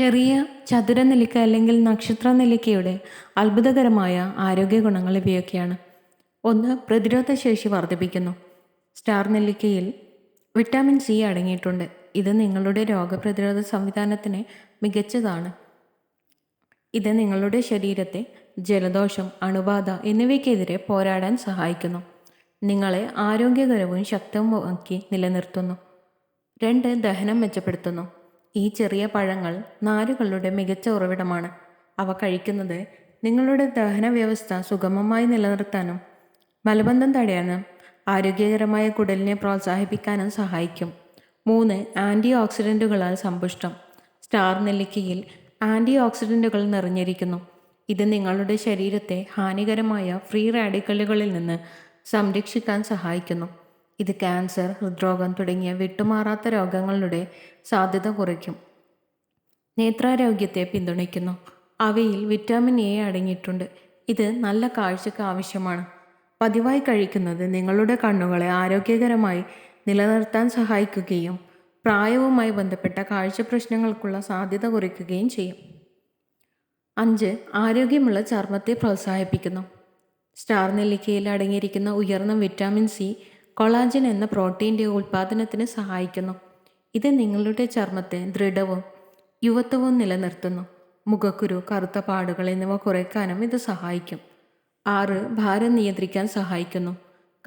ചെറിയ ചതുര നെല്ലിക്ക അല്ലെങ്കിൽ നക്ഷത്ര നെല്ലിക്കയുടെ അത്ഭുതകരമായ ആരോഗ്യ ഗുണങ്ങൾ ഇവയൊക്കെയാണ്. ഒന്ന് പ്രതിരോധ ശേഷി വർദ്ധിപ്പിക്കുന്നു. സ്റ്റാർ നെല്ലിക്കയിൽ വിറ്റാമിൻ സി അടങ്ങിയിട്ടുണ്ട്. ഇത് നിങ്ങളുടെ രോഗപ്രതിരോധ സംവിധാനത്തിന് മികച്ചതാണ്. ഇത് നിങ്ങളുടെ ശരീരത്തെ ജലദോഷം അണുബാധ എന്നിവയ്ക്കെതിരെ പോരാടാൻ സഹായിക്കുന്നു. നിങ്ങളെ ആരോഗ്യകരവും ശക്തവുമാക്കി നിലനിർത്തുന്നു. രണ്ട് ദഹനം മെച്ചപ്പെടുത്തുന്നു. ഈ ചെറിയ പഴങ്ങൾ നാരുകളുടെ മികച്ച ഉറവിടമാണ്. അവ കഴിക്കുന്നത് നിങ്ങളുടെ ദഹന വ്യവസ്ഥ സുഗമമായി നിലനിർത്താനും മലബന്ധം തടയാനും ആരോഗ്യകരമായ കുടലിനെ പ്രോത്സാഹിപ്പിക്കാനും സഹായിക്കും. മൂന്ന് ആന്റി ഓക്സിഡന്റുകളാൽ സമ്പുഷ്ടം. സ്റ്റാർ നെല്ലിക്കയിൽ ആന്റി ഓക്സിഡന്റുകൾ നിറഞ്ഞിരിക്കുന്നു. ഇത് നിങ്ങളുടെ ശരീരത്തെ ഹാനികരമായ ഫ്രീ റാഡിക്കലുകളിൽ നിന്ന് സംരക്ഷിക്കാൻ സഹായിക്കുന്നു. ഇത് ക്യാൻസർ ഹൃദ്രോഗം തുടങ്ങിയ വിട്ടുമാറാത്ത രോഗങ്ങളുടെ സാധ്യത കുറയ്ക്കും. നേത്രാരോഗ്യത്തെ പിന്തുണയ്ക്കുന്നു. അവയിൽ വിറ്റാമിൻ എ അടങ്ങിയിട്ടുണ്ട്. ഇത് നല്ല കാഴ്ചയ്ക്ക് ആവശ്യമാണ്. പതിവായി കഴിക്കുന്നത് നിങ്ങളുടെ കണ്ണുകളെ ആരോഗ്യകരമായി നിലനിർത്താൻ സഹായിക്കുകയും പ്രായവുമായി ബന്ധപ്പെട്ട കാഴ്ച പ്രശ്നങ്ങൾക്കുള്ള സാധ്യത കുറയ്ക്കുകയും ചെയ്യും. അഞ്ച് ആരോഗ്യമുള്ള ചർമ്മത്തെ പ്രോത്സാഹിപ്പിക്കുന്നു. സ്റ്റാർ നെല്ലിക്കയിൽ അടങ്ങിയിരിക്കുന്ന ഉയർന്ന വിറ്റാമിൻ സി കൊളാജൻ എന്ന പ്രോട്ടീന്റെ ഉൽപ്പാദനത്തിന് സഹായിക്കുന്നു. ഇത് നിങ്ങളുടെ ചർമ്മത്തെ ദൃഢവും യുവത്വവും നിലനിർത്തുന്നു. മുഖക്കുരു കറുത്ത പാടുകൾ എന്നിവ കുറയ്ക്കാനും ഇത് സഹായിക്കും. ആറ് ഭാരം നിയന്ത്രിക്കാൻ സഹായിക്കുന്നു.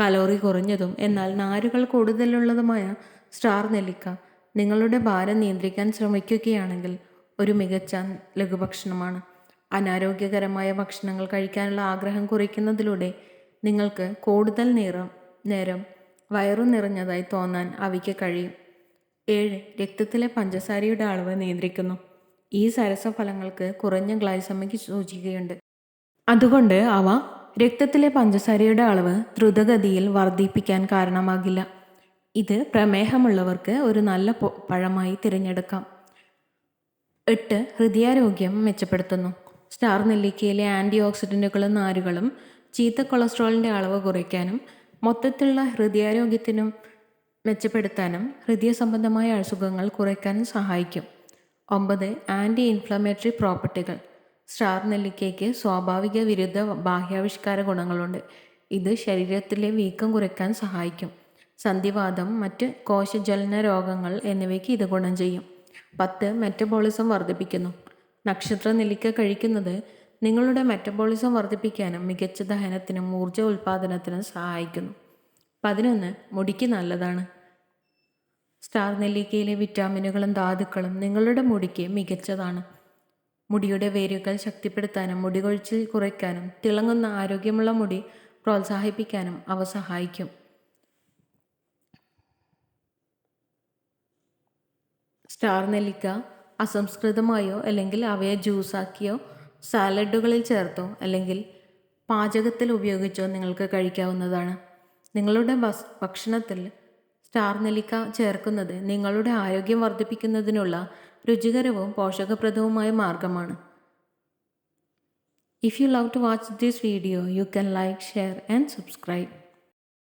കലോറി കുറഞ്ഞതും എന്നാൽ നാരുകൾ കൂടുതലുള്ളതുമായ സ്റ്റാർ നെല്ലിക്ക നിങ്ങളുടെ ഭാരം നിയന്ത്രിക്കാൻ ശ്രമിക്കുകയാണെങ്കിൽ ഒരു മികച്ച ലഘുഭക്ഷണമാണ്. അനാരോഗ്യകരമായ ഭക്ഷണങ്ങൾ കഴിക്കാനുള്ള ആഗ്രഹം കുറയ്ക്കുന്നതിലൂടെ നിങ്ങൾക്ക് കൂടുതൽ നിറം നേരം വയറു നിറഞ്ഞതായി തോന്നാൻ അവയ്ക്ക് കഴിയും. ഏഴ് രക്തത്തിലെ പഞ്ചസാരയുടെ അളവ് നിയന്ത്രിക്കുന്നു. ഈ സരസഫലങ്ങൾക്ക് കുറഞ്ഞ ഗ്ലൈസമിക് സൂചികയുണ്ട്. അതുകൊണ്ട് അവ രക്തത്തിലെ പഞ്ചസാരയുടെ അളവ് ദ്രുതഗതിയിൽ വർദ്ധിപ്പിക്കാൻ കാരണമാകില്ല. ഇത് പ്രമേഹമുള്ളവർക്ക് ഒരു നല്ല പഴമായി തിരഞ്ഞെടുക്കാം. എട്ട് ഹൃദയാരോഗ്യം മെച്ചപ്പെടുത്തുന്നു. സ്റ്റാർ നെല്ലിക്കയിലെ ആന്റി ഓക്സിഡന്റുകളും നാരുകളും ചീത്ത കൊളസ്ട്രോളിന്റെ അളവ് കുറയ്ക്കാനും മൊത്തത്തിലുള്ള ഹൃദയാരോഗ്യത്തിനും മെച്ചപ്പെടുത്താനും ഹൃദയ സംബന്ധമായ അസുഖങ്ങൾ കുറയ്ക്കാനും സഹായിക്കും. ഒമ്പത് ആന്റി ഇൻഫ്ലമേറ്ററി പ്രോപ്പർട്ടികൾ. സ്റ്റാർ നെല്ലിക്കയ്ക്ക് സ്വാഭാവിക വിരുദ്ധ ബാഹ്യാവിഷ്കാര ഗുണങ്ങളുണ്ട്. ഇത് ശരീരത്തിലെ വീക്കം കുറയ്ക്കാൻ സഹായിക്കും. സന്ധിവാദം മറ്റ് കോശജലന രോഗങ്ങൾ എന്നിവയ്ക്ക് ഇത് ഗുണം ചെയ്യും. പത്ത് മെറ്റബോളിസം വർദ്ധിപ്പിക്കുന്നു. നക്ഷത്ര നെല്ലിക്ക കഴിക്കുന്നത് നിങ്ങളുടെ മെറ്റബോളിസം വർദ്ധിപ്പിക്കാനും മികച്ച ദഹനത്തിനും ഊർജ ഉൽപ്പാദനത്തിനും സഹായിക്കുന്നു. പതിനൊന്ന് മുടിക്ക് നല്ലതാണ്. സ്റ്റാർ നെല്ലിക്കയിലെ വിറ്റാമിനുകളും ധാതുക്കളും നിങ്ങളുടെ മുടിക്ക് മികച്ചതാണ്. മുടിയുടെ വേരുകൾ ശക്തിപ്പെടുത്താനും മുടി കൊഴിച്ചിൽ കുറയ്ക്കാനും തിളങ്ങുന്ന ആരോഗ്യമുള്ള മുടി പ്രോത്സാഹിപ്പിക്കാനും അവ സഹായിക്കും. സ്റ്റാർ നെല്ലിക്ക അസംസ്കൃതമായോ അല്ലെങ്കിൽ അവയെ ജ്യൂസാക്കിയോ സാലഡുകളിൽ ചേർത്തോ? അല്ലെങ്കിൽ പാചകത്തിൽ ഉപയോഗിച്ചോ നിങ്ങൾക്ക് കഴിക്കാവുന്നതാണ്. നിങ്ങളുടെ ഭക്ഷണത്തിൽ സ്റ്റാർ നെല്ലിക്ക ചേർക്കുന്നത് നിങ്ങളുടെ ആരോഗ്യം വർദ്ധിപ്പിക്കുന്നതിനുള്ള രുചികരവും പോഷകപ്രദവുമായ മാർഗമാണ്. If you love to watch this video you can like share and subscribe